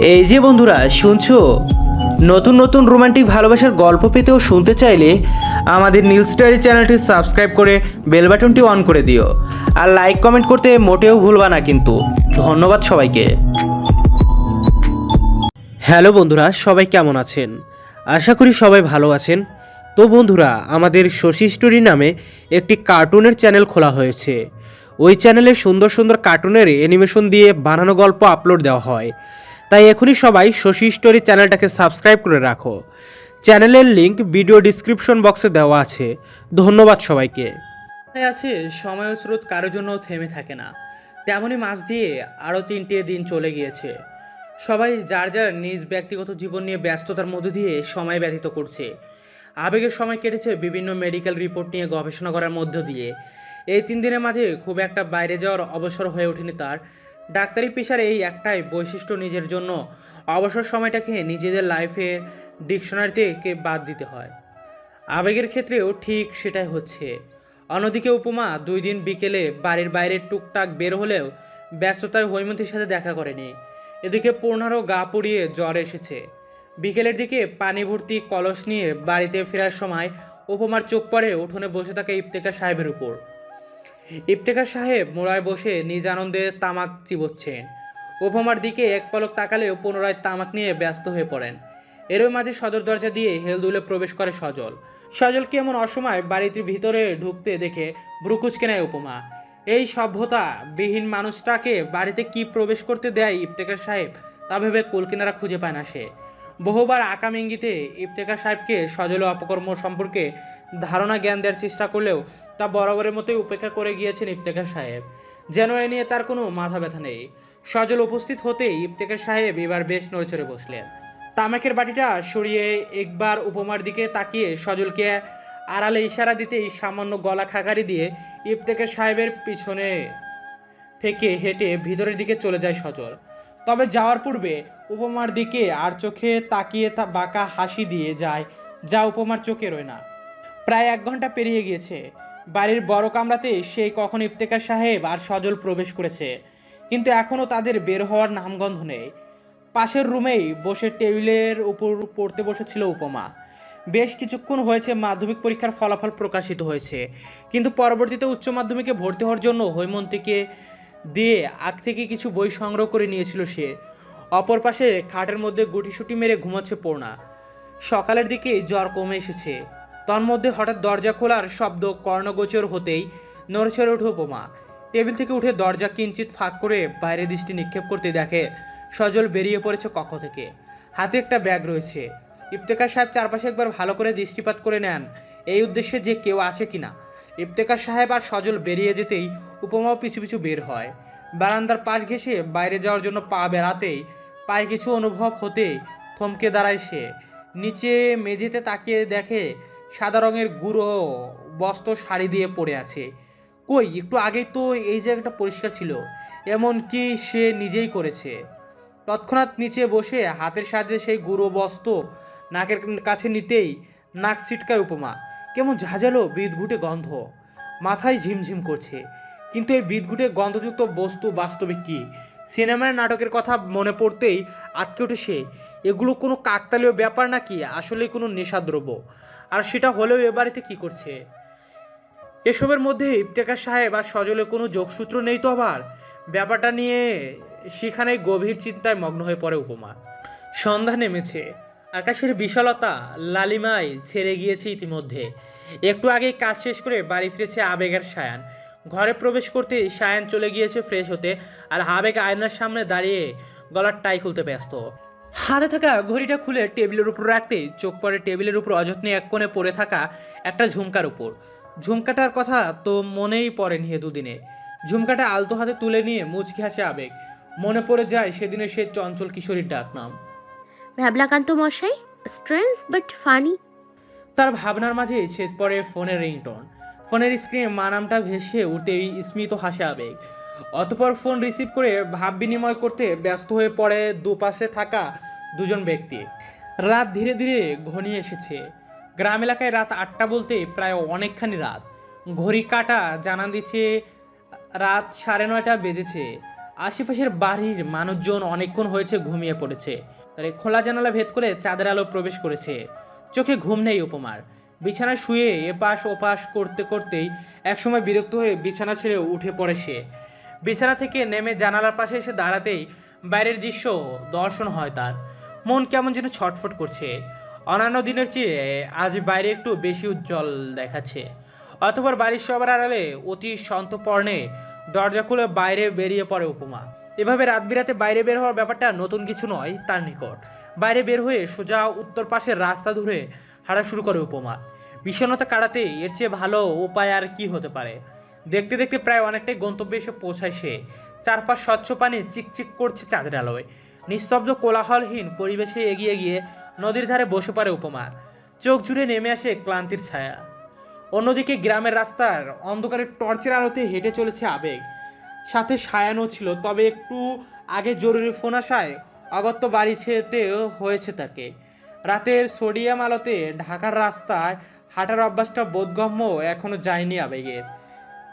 এই যে বন্ধুরা, শুনছো? নতুন নতুন রোমান্টিক ভালোবাসার গল্প পেতেও শুনতে চাইলে আমাদের নিউজ স্টারি চ্যানেলটি সাবস্ক্রাইব করে বেল বাটনটি অন করে দিও। আর লাইক কমেন্ট করতে মোটেও ভুলবা না কিন্তু। ধন্যবাদ সবাইকে। হ্যালো বন্ধুরা, সবাই কেমন আছেন? আশা করি সবাই ভালো আছেন। তো বন্ধুরা, আমাদের শশী স্টোরি নামে একটি কার্টুনের চ্যানেল খোলা হয়েছে। ওই চ্যানেলে সুন্দর সুন্দর কার্টুনের অ্যানিমেশন দিয়ে বানানো গল্প আপলোড দেওয়া হয়। তাই এখনই সবাই শশী স্টোরি চ্যানেলটাকে সাবস্ক্রাইব করে রাখো। চ্যানেলের লিংক ভিডিও ডিসক্রিপশন বক্সে দেওয়া আছে। ধন্যবাদ সবাইকে। আছে? সময় স্রোত কারোর জন্য থেমে থাকে না। তেমনই মাস দিয়ে আরও তিনটে দিন চলে গিয়েছে। সবাই যার যার নিজ ব্যক্তিগত জীবন নিয়ে ব্যস্ততার মধ্য দিয়ে সময় ব্যতীত করছে। আবেগের সময় কেটেছে বিভিন্ন মেডিকেল রিপোর্ট নিয়ে গবেষণা করার মধ্য দিয়ে। এই তিন দিনের মাঝে খুব একটা বাইরে যাওয়ার অবসর হয়ে ওঠেনি তার। ডাক্তারি পেশার এই একটাই বৈশিষ্ট্য নিজের জন্য। অবসর সময়টাকে নিজেদের লাইফে ডিকশনারি থেকে বাদ দিতে হয়। আবেগের ক্ষেত্রেও ঠিক সেটাই হচ্ছে। অন্যদিকে উপমা, দুই দিন বিকেলে বাড়ির বাইরে টুকটাক বের হলেও ব্যস্ততায় হৈমন্তীর সাথে দেখা করেনি। এদিকে পূর্ণারও গা পুড়িয়ে জ্বর এসেছে। বিকেলের দিকে পানি ভর্তি কলস নিয়ে বাড়িতে ফেরার সময় উপমার চোখ পড়ে উঠোনে বসে থাকে ইফতেকার সাহেবের উপর। ইফতেখার সাহেব মোড়ায় বসে নিজ আনন্দে তামাক চিবোচ্ছেন। উপমার দিকে এক পলক তাকালেও পুনরায় তামাক নিয়ে ব্যস্ত হয়ে পড়েন। এরই মাঝে সদর দরজা দিয়ে হেলদুলে প্রবেশ করে সজল। সজলকে এমন অসময় বাড়িটির ভিতরে ঢুকতে দেখে ব্রুকুচকে নেয় উপমা। এই সভ্যতা বিহীন মানুষটাকে বাড়িতে কি প্রবেশ করতে দেয় ইফতেখার সাহেব তা ভেবে কুলকিনারা খুঁজে পায় না সে। বহুবার আকাম ইঙ্গিতে ইফতেখার সাহেবকে সজল অপকর্ম সম্পর্কে ধারণা জ্ঞান দেওয়ার চেষ্টা করলেও তা বরাবরের মতোই উপেক্ষা করে গিয়েছেন ইফতেখার সাহেব। যেন এ নিয়ে তার কোনো মাথা ব্যথা নেই। সজল উপস্থিত হতেই ইফতেখার সাহেব এবার বেশ নড়েচড়ে বসলেন। তামাকের বাটিটা সরিয়ে একবার উপমার দিকে তাকিয়ে সজলকে আড়ালে ইশারা দিতেই সামান্য গলা খাকারি দিয়ে ইফতেখার সাহেবের পিছনে থেকে হেঁটে ভিতরের দিকে চলে যায় সজল। তবে যাওয়ার পূর্বে উপমার দিকে আর চোখে তাকিয়ে তা বাঁকা হাসি দিয়ে যায়, যা উপমার চোখে রয় না। প্রায় এক ঘণ্টা পেরিয়ে গিয়েছে। বাড়ির বড় কামরাতে সেই কখন ইফতেকার সাহেব আর সজল প্রবেশ করেছে, কিন্তু এখনও তাদের বের হওয়ার নামগন্ধ নেই। পাশের রুমেই বসে টেবিলের উপর পড়তে বসেছিল উপমা। বেশ কিছুক্ষণ হয়েছে মাধ্যমিক পরীক্ষার ফলাফল প্রকাশিত হয়েছে, কিন্তু পরবর্তীতে উচ্চ মাধ্যমিকে ভর্তি হওয়ার জন্য হৈমন্তীকে দিয়ে আগ থেকে কিছু বই সংগ্রহ করে নিয়েছিল সে। অপর পাশে খাটের মধ্যে গুটিসুটি মেরে ঘুমাচ্ছে পড়না সকালের দিকে জ্বর কমে এসেছে। তন্মধ্যে হঠাৎ দরজা খোলার শব্দ কর্ণগোচর হতেই নড়েচড়ে ওঠে উপমা। টেবিল থেকে উঠে দরজা কিঞ্চিত ফাঁক করে বাইরে দৃষ্টি নিক্ষেপ করতে দেখে সজল বেরিয়ে পড়েছে কক্ষ থেকে। হাতে একটা ব্যাগ রয়েছে। ইফতেকার সাহেব চারপাশে একবার ভালো করে দৃষ্টিপাত করে নেন। এই উদ্দেশ্যে যে কেউ আছে কিনা। ইফতেকার সাহেব আর সজল বেরিয়ে যেতেই উপমাও পিছু পিছু বের হয়। বারান্দার পাশ ঘেঁষে বাইরে যাওয়ার জন্য পা বেড়াতেই পায়ে কিছু অনুভব হতে থমকে দাঁড়ায় সে। নিচে মেঝেতে তাকিয়ে দেখে সাদা রঙের গুঁড়ো বস্ত্র শাড়ি দিয়ে পড়ে আছে। কই, একটু আগেই তো এই জায়গাটা পরিষ্কার ছিল। এমন কি সে নিজেই করেছে? তৎক্ষণাৎ নিচে বসে হাতের সাহায্যে সেই গুঁড়ো বস্ত্র নাকের কাছে নিতেই নাক ছিটকায় উপমা। কেমন ঝাঁঝালো বিদঘুটে গন্ধ। মাথায় ঝিমঝিম করছে। কিন্তু এই বিদঘুটে গন্ধযুক্ত বস্তু বাস্তবিক কি? সিনেমার নাটকের কথা মনে পড়তেই আটকে ওঠে সে। এগুলো কোনো কাকতালীয় ব্যাপার নাকি? আসলে কোনো নেশাদ্রব্য। আর সেটা হলেও এ বাড়িতে কী করছে? এসবের মধ্যে ইফতেকার সাহেব আর সজলে কোনো যোগসূত্র নেই তো আবার? ব্যাপারটা নিয়ে সেখানে গভীর চিন্তায় মগ্ন হয়ে পড়ে উপমা। সন্ধ্যা নেমেছে। আকাশের বিশালতা লালিমায় ছেড়ে গিয়েছে ইতিমধ্যে। একটু আগেই কাজ শেষ করে বাড়ি ফিরেছে আবেগের সায়ান। ঘরে প্রবেশ করতে সায়ান চলে গিয়েছে ফ্রেশ হতে আর আবেগ আয়নার সামনে দাঁড়িয়ে গলার টাই খুলতে ব্যস্ত। হাতে থাকা ঘড়িটা খুলে টেবিলের উপর রাখতে চোখ পড়ে টেবিলের উপর অযত্নে এক কোণে পড়ে থাকা একটা ঝুমকার উপর। ঝুমকাটার কথা তো মনেই পড়েনি হে দুদিনে। ঝুমকাটা আলতো হাতে তুলে নিয়ে মুচকি হাসে আবেগ। মনে পড়ে যায় সেদিনের সে চঞ্চল কিশোরীর ডাক নাম ভ্যাবলাকান্ত মশাই স্ট্রেঞ্জ বাট ফানি তার ভাবনার মাঝে ছেদ পড়ে ফোনের রিংটোন। ফোনের স্ক্রিনে মা নামটা ভেসে উঠতেই স্মিত হাসে আবেগ। অতপর ফোন রিসিভ করে ভাব বিনিময় করতে ব্যস্ত হয়ে পড়ে দুপাশে থাকা দুজন ব্যক্তি। রাত ধীরে ধীরে ঘনিয়ে এসেছে। গ্রাম এলাকায় রাত আটটা বলতে প্রায় অনেকখানি রাত। ঘড়ি কাটা জানান দিচ্ছে, রাত সাড়ে নয়টা বেজেছে। আশেপাশের বাড়ির মানুষজন অনেকক্ষণ হয়েছে ঘুমিয়ে পড়েছে। তাই খোলা জানালা ভেদ করে চাঁদের আলো প্রবেশ করেছে। চোখে ঘুম নেই উপমার। বিছানায় শুয়ে এপাশ ওপাশ করতে করতেই একসময় বিরক্ত হয়ে বিছানা ছেড়ে উঠে পড়ে সে। বিছানা থেকে নেমে জানালার পাশে এসে দাঁড়াতেই বাইরের দৃশ্য দর্শন হয় তার। মন কেমন যেন ছটফট করছে। অন্যান্য দিনের চেয়ে আজ বাইরে একটু বেশি উজ্জ্বল দেখাচ্ছে। অতপর বাড়ির সবার আড়ালে অতি সন্তপর্ণে দরজা খুলে বাইরে বেরিয়ে পড়ে উপমা। এভাবে রাত বিরাতে বাইরে বের হওয়ার ব্যাপারটা নতুন কিছু নয় তার নিকট। বাইরে বের হয়ে সোজা উত্তর পাশের রাস্তা ধরে হাঁটা শুরু করে উপমা। বিষণ্ণতা কাটাতে এর চেয়ে ভালো উপায় আর কি হতে পারে? দেখতে দেখতে প্রায় অনেকটাই গন্তব্যে এসে পৌঁছায় সে। চারপাশ স্বচ্ছ পানি চিকচিক করছে চাঁদের আলোয়। নিস্তব্ধ কোলাহলহীন পরিবেশে এগিয়ে গিয়ে নদীর ধারে বসে পড়ে উপমা। চোখ জুড়ে নেমে আসে ক্লান্তির ছায়া। অন্যদিকে গ্রামের রাস্তার অন্ধকারে টর্চের আলোতে হেঁটে চলেছে আবেগ। সাথে সায়ানো ছিল, তবে একটু আগে জরুরি ফোন আসায় অগত্য বাড়ি ছেড়েতে হয়েছে তাকে। রাতের সোডিয়াম আলোতে ঢাকার রাস্তায় হাঁটার অভ্যাসটা বোধগম্য এখনও যায়নি আবেগের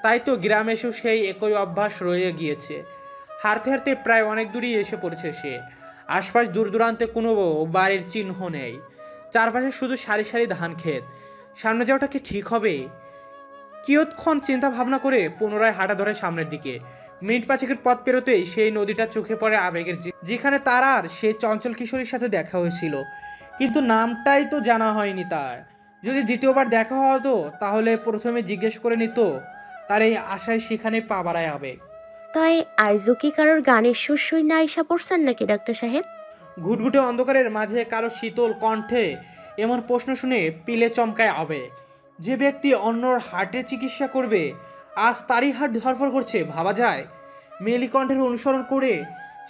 তাই তো গ্রামে এসেও সেই একই অভ্যাস রয়ে গিয়েছে। হাঁটতে হাঁটতে প্রায় অনেক দূরই এসে পড়েছে সে। আশপাশ দূর দূরান্তে কোনো বাড়ির চিহ্ন নেই। চারপাশে শুধু সারি সারি ধান ক্ষেত। সামনে যাওয়াটা কি ঠিক হবে? কিয়ৎক্ষণ চিন্তা ভাবনা করে পুনরায় হাঁটা ধরে সামনের দিকে। মিনিট পাঁচেকের পথ পেরোতেই সেই নদীটা চোখে পড়ে আবেগের যেখানে তার আর সেই চঞ্চল কিশোরীর সাথে দেখা হয়েছিল। কিন্তু নামটাই তো জানা হয়নি তার। যদি দ্বিতীয়বার দেখা হতো তাহলে প্রথমে জিজ্ঞেস করে নিত তার এই আশায় সেখানে পা বাড়ায় আবেগ। তাই আইজও কি কারোর গানের সুর সই না আইসা পড়ছেন নাকি ডাক্তার সাহেব? ঘুটঘুটে অন্ধকারের মাঝে কারও শীতল কণ্ঠে এমন প্রশ্ন শুনে পিলে চমকায় আবেগ। যে ব্যক্তি অন্যর হার্টের চিকিৎসা করবে আজ তারই হাট ধরফর করছে ভাবা যায়। মেলি কণ্ঠের অনুসরণ করে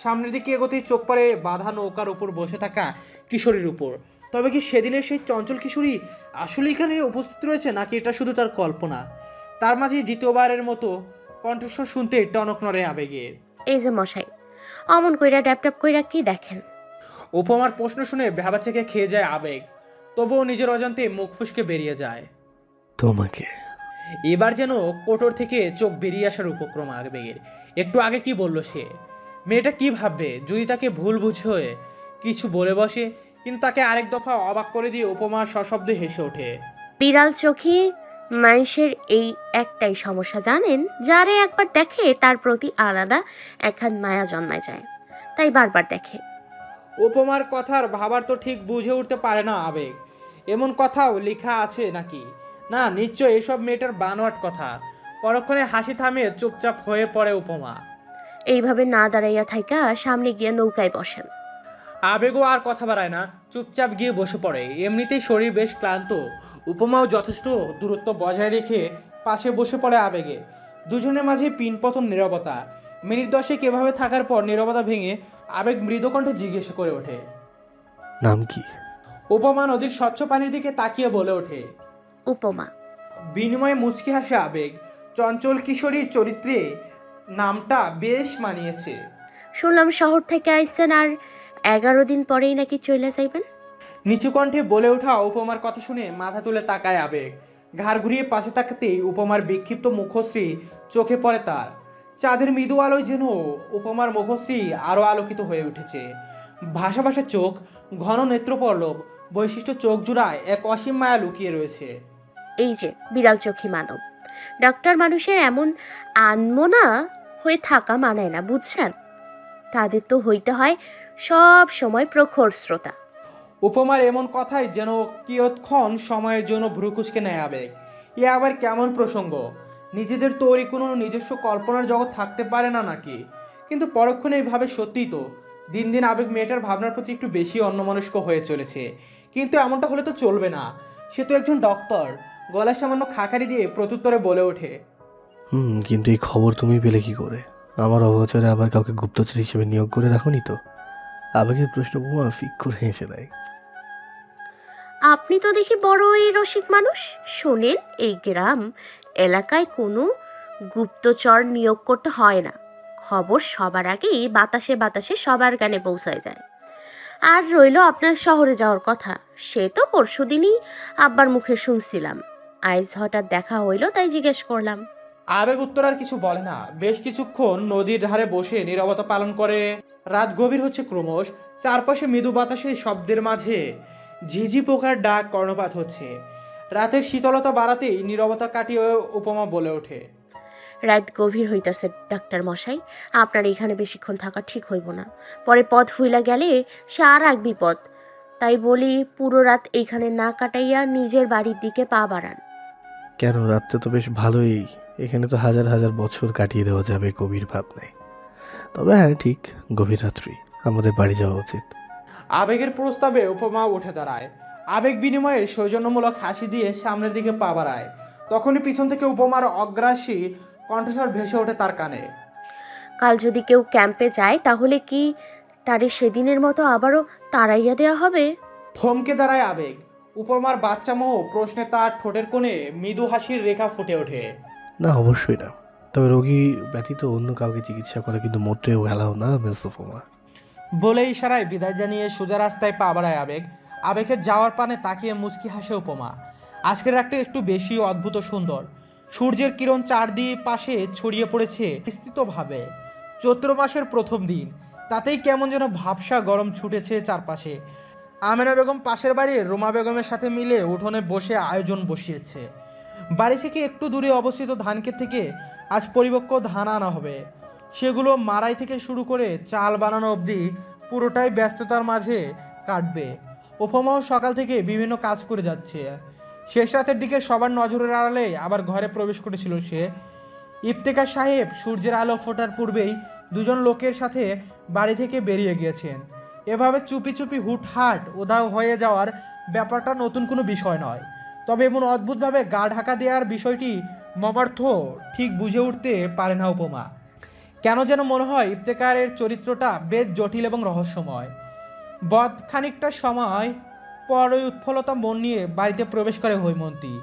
সামনের দিকে এগোতেই চোখ পড়ে বাঁধা নৌকার উপর বসে থাকা কিশোরীর উপর। তবে কি সেদিনের সেই চঞ্চল কিশোরী আসলে এখানে উপস্থিত রয়েছে নাকি এটা শুধু তার কল্পনা? তার মাঝে দ্বিতীয়বারের মতো কণ্ঠস্বর শুনতে টনক নড়ে আবেগের। এই যে মশাই অমন কইরা ড্যাপ ট্যাপ কইরা কি দেখেন? উপমার প্রশ্ন শুনে ভেবা থেকে খেয়ে যায় আবেগ তবুও নিজের অজান্তে মুখ ফুসকে বেরিয়ে যায়। তোমাকে এবার যেন কোটর থেকে চোখ বেরিয়ে আসার উপক্রম আবেগের। একটু আগে কি বলল সে? মেয়েটা কি ভাববে? যদি তাকে ভুল বুঝে কিছু বলে বসে কিন্তু তাকে আরেক দফা অবাক করে দিয়ে উপমা সশব্দে হেসে ওঠে। বিড়াল চোখে মানুষের এই একটাই সমস্যা জানেন? যারে একবার দেখে তার প্রতি আলাদা একখান মায়া জন্মায় যায়। তাই বারবার দেখে। উপমার কথার ভাবার তো ঠিক বুঝে উঠতে পারে না আবেগ। এমন কথাও লেখা আছে নাকি? না নিশ্চয় এসব মেয়েটার বানোয়াট কথা। পরক্ষণে হাসি থামিয়ে চুপচাপ হয়ে পড়ে উপমা। এইভাবে না দাঁড়াইয়া থাইকা সামনে গিয়ে নৌকায় বসেন। আবেগও আর কথা বাড়ায় না চুপচাপ গিয়ে বসে পড়ে। এমনিতেই শরীর বেশ ক্লান্ত। উপমাও যথেষ্ট দূরত্ব বজায় রেখে পাশে বসে পড়ে আবেগে। দুজনের মাঝে পিনপতন নীরবতা। মিনিট দশেক এভাবে থাকার পর নীরবতা ভেঙে আবেগ মৃদকণ্ঠে জিজ্ঞেস করে ওঠে। নাম কি? উপমা নদীর স্বচ্ছ পানির দিকে তাকিয়ে বলে ওঠে। উপমা। বিনিময়ে মুচকি হাসে আবেগ। চঞ্চল কিশোরীর চরিত্রে নামটা বেশ মানিয়েছে। শুনলাম শহর থেকে আইসেন আর এগারো দিন পরেই নাকি চলে যাইবেন। নিচু কণ্ঠে বলে ওঠা উপমার কথা শুনে মাথা তুলে তাকায় আবেগ। ঘাড় ঘুরিয়ে পাশে তাকাতেই উপমার বিক্ষিপ্ত মুখশ্রী চোখে পড়ে তার। চাঁদের মৃদু আলোয় যেন উপমার মুখশ্রী আরও আলোকিত হয়ে উঠেছে। ভাষা ভাষা চোখ ঘন নেত্রপল্লব বৈশিষ্ট্য চোখ জোড়ায় এক অসীম মায়া লুকিয়ে রয়েছে। এই যে, বিড়াল চোখী মানব। ডাক্তার মানুষের এমন আনমোনা হয়ে থাকা মানায় না, বুঝছেন? তাদের তো হইতে হয় সব সময় প্রখর শ্রোতা। উপমার এমন কথাই যেন কিয়ৎক্ষণ সময়ের জন্য ভ্রুকুচকে নেয় আবেগ। এ আবার কেমন প্রসঙ্গ? নিজেদের তৈরি কোনো নিজস্ব কল্পনার জগৎ থাকতে পারে না নাকি? কিন্তু পরক্ষণে এইভাবে সত্যিই তো, দিন দিন আবেগ মেয়েটার ভাবনার প্রতি একটু বেশি অন্যমনস্ক হয়ে চলেছে। কিন্তু এমনটা হলে তো চলবে না। সে তো একজন ডক্টর। গলায় সামান্য খাকারি দিয়ে প্রত্যুত্তরে বলে ওঠে। হুম কিন্তু এই খবর তুমি পেলে কি করে? আমার অগোচরে আবার কাউকে গুপ্তচর হিসেবে নিয়োগ করে রাখোনি তো? আবেগের প্রশ্ন বোমা ফিক করে হেসে দেয় আপনি তো দেখি বড়ই রসিক মানুষ। শোনেন এই গ্রাম এলাকায় কোনো গুপ্তচর নিয়োগ করতে হয় না। খবর সবার আগেই বাতাসে বাতাসে সবার কানে পৌঁছায় যায়। আর রইল আপনার শহরে যাওয়ার কথা। সে তো পরশুদিনই আব্বার মুখে শুনছিলাম। আইজ হঠাৎ দেখা হইল তাই জিজ্ঞেস করলাম। আবেগ উত্তর আর কিছু বলে না। বেশ কিছুক্ষণ নদীর ধারে বসে নীরবতা পালন করে। রাত গভীর হচ্ছে ক্রমশ। চারপাশে মৃদু বাতাসে শব্দের মাঝে ঝিঝি পোকার ডাক কর্ণপাত হচ্ছে। রাতের শীতলতা বাড়াতেই নীরবতা কাটিয়ে উপমা বলে ওঠে। রাত গভীর হইতাছে ডাক্তার মশাই। আপনার এখানে বেশিক্ষণ থাকা ঠিক হইব না। পরে পথ ভুইলা গেলে সে আর এক বিপদ। তাই বলি পুরো রাত এইখানে না কাটাইয়া নিজের বাড়ির দিকে পা বাড়ান। কেন রাতটা তো বেশ ভালোই। এখানে তো হাজার হাজার বছর কাটিয়ে দেওয়া যাবে গভীর ভাবনায়। তবে হ্যাঁ ঠিক গভীর রাত্রি। আমাদের বাড়ি যাওয়া উচিত। আবেগের প্রস্তাবে উপমা উঠে দাঁড়ায়। আবেগ বিনিময়ে সৌজন্যমূলক হাসি দিয়ে সামনের দিকে পা বাড়ায়। তখনই পিছন থেকে উপমার অগ্রাসী কণ্ঠস্বর ভেসে ওঠে তার কানে। কাল যদি কেউ ক্যাম্পে যায় তাহলে কি তারে সেদিনের মতো আবারও তাড়াইয়া দেওয়া হবে? থমকে দাঁড়ায় আবেগ। উপমার বাচ্চা মোহ প্রশ্নে তার ঠোঁটের কোণে মৃদু হাসির রেখা ফুটে ওঠে। না অবশ্যই না। তবে রোগী ব্যতীত অন্য কাউকে চিকিৎসা করা কিন্তু মোটেও অ্যালাও না মেসোফোমা বলে ইশারায় বিদায় জানিয়ে সোজা রাস্তায় পা বাড়ায় আবেগ। আবেগের যাওয়ার পানে তাকিয়ে মুচকি হাসে উপমা। আজকের রাতটা একটু বেশি অদ্ভুত সুন্দর। সূর্যের কিরণ চারদিক পাশে ছড়িয়ে পড়েছে বিস্তৃতভাবে। চৈত্র মাসের প্রথম দিন। তাতেই কেমন যেন ভাবসা গরম ছুটেছে চারপাশে। আমেনা বেগম পাশের বাড়ির রোমা বেগমের সাথে মিলে উঠোনে বসে আয়োজন বসিয়েছে। বাড়ি থেকে একটু দূরে অবস্থিত ধানক্ষেত থেকে আজ পরিপক্ক ধান আনা হবে। সেগুলো মাড়াই থেকে শুরু করে চাল বানানো অবধি পুরোটাই ব্যস্ততার মাঝে কাটবে। উপমাও সকাল থেকে বিভিন্ন কাজ করে যাচ্ছে। শেষ রাতের দিকে সবার নজরের আড়ালে আবার ঘরে প্রবেশ করেছিল সে। ইফতেকার সাহেব সূর্যের আলো ফোটার পূর্বেই দুজন লোকের সাথে বাড়ি থেকে বেরিয়ে গিয়েছেন। এভাবে চুপি চুপি হুটহাট উধাও হয়ে যাওয়ার ব্যাপারটা নতুন কোনো বিষয় নয়। তবে এমন অদ্ভুতভাবে গা ঢাকা দেওয়ার বিষয়টি মমার্থ ঠিক বুঝে উঠতে পারে না উপমা। কেন যেন মনে হয় ইফতেকারের চরিত্রটা বেশ জটিল এবং রহস্যময়। বদ খানিকটা সময় পর ওই উৎফলতা মন নিয়ে বাড়িতে প্রবেশ করে হৈমন্তী।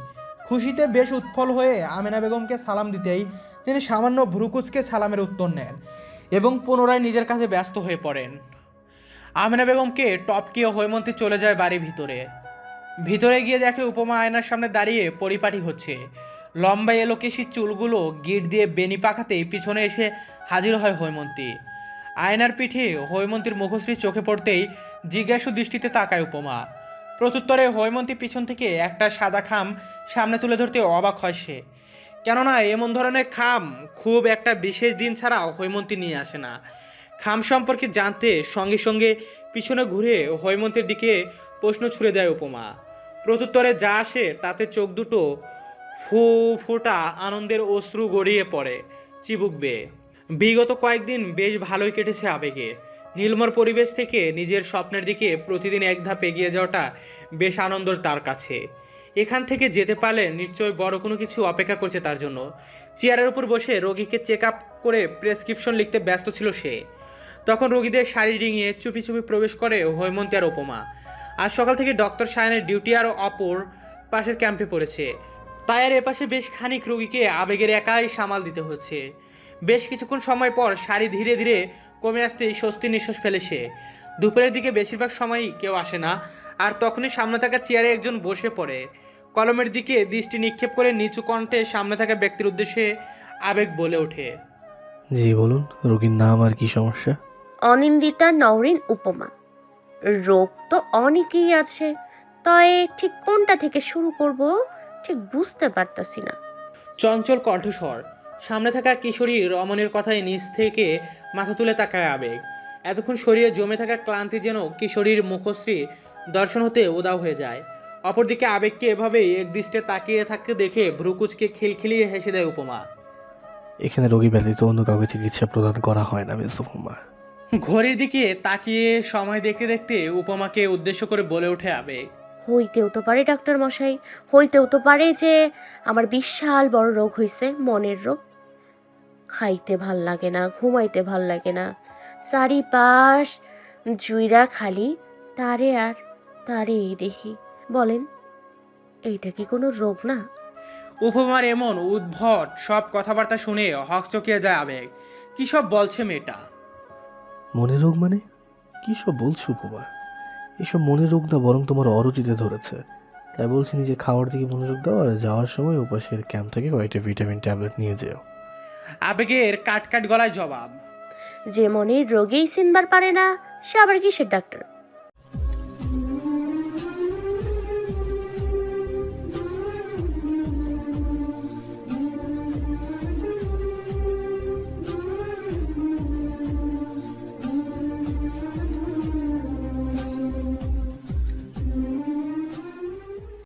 খুশিতে বেশ উৎফল হয়ে আমেনা বেগমকে সালাম দিতেই তিনি সামান্য ভ্রুকুচকে সালামের উত্তর নেন এবং পুনরায় নিজের কাছে ব্যস্ত হয়ে পড়েন। আমেনা বেগমকে টপকিয়ে হৈমন্তী চলে যায় বাড়ির ভিতরে। ভিতরে গিয়ে দেখে উপমা আয়নার সামনে দাঁড়িয়ে পরিপাটি হচ্ছে। লম্বা এলোকেশি চুলগুলো, গিট দিয়ে বেনি পাকাতেই পিছনে এসে হাজির হয় হৈমন্তী। আয়নার পিঠে হৈমন্তীর মুখশ্রী চোখে পড়তেই জিজ্ঞাসু দৃষ্টিতে তাকায় উপমা। প্রত্যুত্তরে হৈমন্তী পিছন থেকে একটা সাদা খাম সামনে তুলে ধরতে অবাক হয় সে। কেননা এমন ধরনের খাম খুব একটা বিশেষ দিন ছাড়া হৈমন্তী নিয়ে আসে না। খাম সম্পর্কে জানতে সঙ্গে সঙ্গে পিছনে ঘুরে হৈমন্তের দিকে প্রশ্ন ছুড়ে দেয় উপমা। প্রত্যুত্তরে যা আসে তাতে চোখ দুটো ফু ফোটা আনন্দের অশ্রু গড়িয়ে পড়ে, চিবুক বেয়ে। বিগত কয়েকদিন বেশ ভালোই কেটেছে আবেগে। নীলমর পরিবেশ থেকে নিজের স্বপ্নের দিকে প্রতিদিন এক ধাপ এগিয়ে যাওয়াটা বেশ আনন্দর তার কাছে। এখান থেকে যেতে পারলে নিশ্চয়ই বড় কোনো কিছু অপেক্ষা করছে তার জন্য। চেয়ারের উপর বসে রোগীকে চেক আপ করে প্রেসক্রিপশন লিখতে ব্যস্ত ছিল সে। তখন রোগীদের শাড়ি ডিঙিয়ে চুপি চুপি প্রবেশ করে হৈমন্তী আর উপমা। আজ সকাল থেকে ডক্টর সায়নের ডিউটি আর অপর পাশের ক্যাম্পে পড়েছে। তাই আর এপাশে বেশ খানিক রোগীকে আবেগের একাই সামাল দিতে হচ্ছে। বেশ কিছুক্ষণ সময় পর শাড়ি ধীরে ধীরে কমে আসতেই স্বস্তি নিঃশ্বাস ফেলে সে। দুপুরের দিকে বেশিরভাগ সময়ই কেউ আসে না, আর তখনই সামনে থাকা চেয়ারে একজন বসে পড়ে। কলমের দিকে দৃষ্টি নিক্ষেপ করে নিচু কণ্ঠে সামনে থাকা ব্যক্তির উদ্দেশ্যে আবেগ বলে ওঠে। জি, বলুন, রোগীর নাম আর কি সমস্যা? অনিন্দিতা নওরিন উপমা। রোগ তো অনেকেই আছে তয় ঠিক কোনটা থেকে শুরু করব ঠিক বুঝতে পারতাছি না। চঞ্চল কণ্ঠস্বর। সামনে থাকা কিশোরী রমণের কথায় নিচ থেকে মাথা তুলে তাকায় আবেগ। এতক্ষণ শরীরে জমে থাকা ক্লান্তি যেন কিশোরীর মুখশ্রী দর্শন হতে উদাও হয়ে যায়। অপরদিকে আবেগকে এভাবেই একদৃষ্টে তাকিয়ে থাকতে দেখে ভ্রুকুচকে খিলখিলিয়ে হেসে দেয় উপমা। এখানে রোগী ব্যতীত অন্য কাউকে চিকিৎসা প্রদান করা হয় না মেসোফোমা ঘড়ির দিকে তাকিয়ে সময় দেখতে দেখতে উপমাকে উদ্দেশ্য করে বলে ওঠে আবেগ। হইতেও তো পারে ডাক্তার মশাই। হইতেও তো পারে যে আমার বিশাল বড় রোগ হইছে মনের রোগ। খাইতে ভালো লাগে না ঘুমাইতে ভালো লাগে না। চারিপাশ জুইরা খালি তারে আর তারেই দেখি। বলেন এইটা কি কোনো রোগ না? উপমার এমন উদ্ভট সব কথাবার্তা শুনে হকচকিয়ে যায় আবেগ। কি সব বলছে মেয়েটা? মনের রোগ মানে? কী সব বলছো বোমা এসব মনের রোগ না বরং তোমার অরুচিতে ধরেছে। তাই বলছি নিজে খাওয়ার দিকে মনোযোগ দাও আর যাওয়ার সময় উপাসের ক্যাম্প থেকে কয়েকটা ভিটামিন ট্যাবলেট নিয়ে যেও। আবেগের কাট কাট গলায় জবাব। যে মনের রোগেই চিনবার পারে না সে আবার কিসের ডাক্তার?